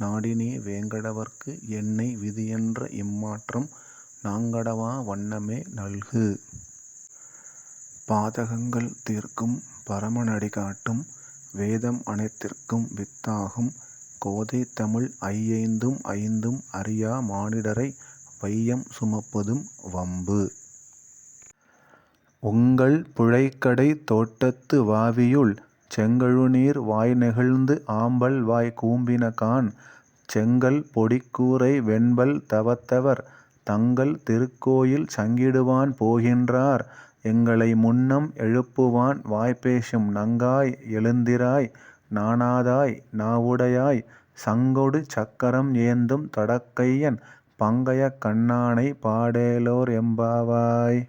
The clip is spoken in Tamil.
நாடினே வேங்கடவர்க்கு என்னை விதியென்ற இம்மாற்றம் நாங்கடவா வண்ணமே நல்கு. பாதகங்கள் தீர்க்கும் பரமனடி காட்டும் வேதம் அனைத்திற்கும் வித்தாகும் கோதைதமிழ் ஐயைந்தும் ஐந்தும் அறியா மானிடரை வையம் சுமப்பதும் வம்பு. உங்கள் புழைக்கடை தோட்டத்து வாவியுள் செங்கழுநீர் வாய்நெகிழ்ந்து ஆம்பல் வாய் கூம்பின செங்கல் பொடிக்கூரை வெண்பல் தவத்தவர் தங்கள் திருக்கோயில் சங்கிடுவான் போகின்றார் எங்களை முன்னம் எழுப்புவான் வாய்பேசும் நங்காய் எழுந்திராய் நாணாதாய் நாவுடையாய் சங்கொடு சக்கரம் ஏந்தும் தடக்கையன் பங்கயக் கண்ணானைப் பாடேலோர் எம்பாவாய்.